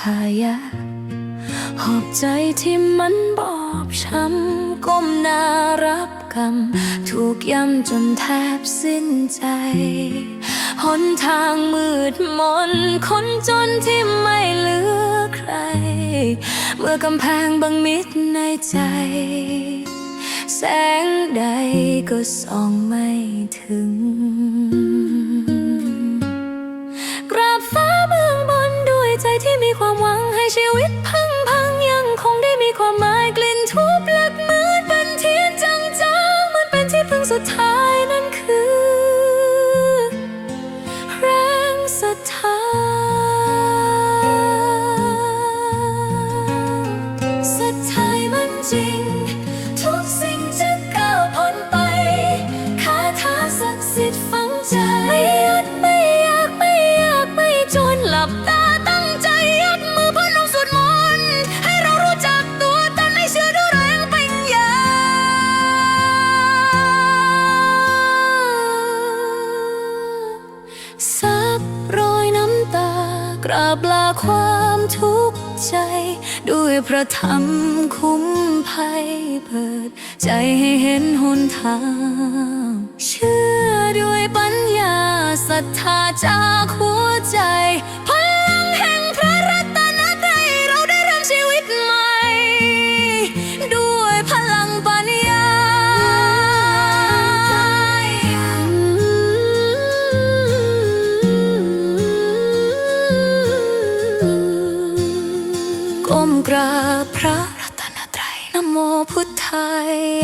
ขายะ หอบใจที่มันบอบช้ำก้มนารับกรรม ถูกย้ำจนแทบสิ้นใจหนทางมืดมน คนจนที่ไม่เหลือใคร เมื่อกำแพงบังมิดในใจ แสงใดก็ส่องไม่ถึง ชีวิตพังพังยังคงได้มีความหมายกลิ่นทูบหลักเหมือนเป็นเทียนจางๆเหมือนเป็นที่พึ่งสุดท้ายนั่นคือ แรงศรัทธาศรัทธามันจริง ราบลาความทุกข์ใจ ด้วยพระธรรมคุ้มภัยเปิด ใจให้เห็นหนทาง เชื่อด้วยปัญญาศรัทธาจากหัวใจ กราบพระรัตนตรัยนโมพุทธา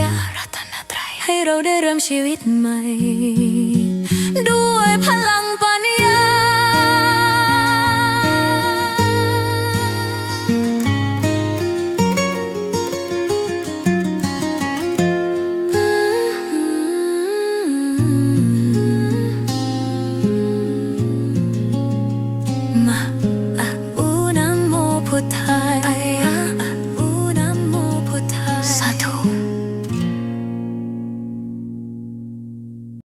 ยะรัตนตรัยให้เราได้เริ่มชีวิตใหม่ ด้วยพลังปัญญา มา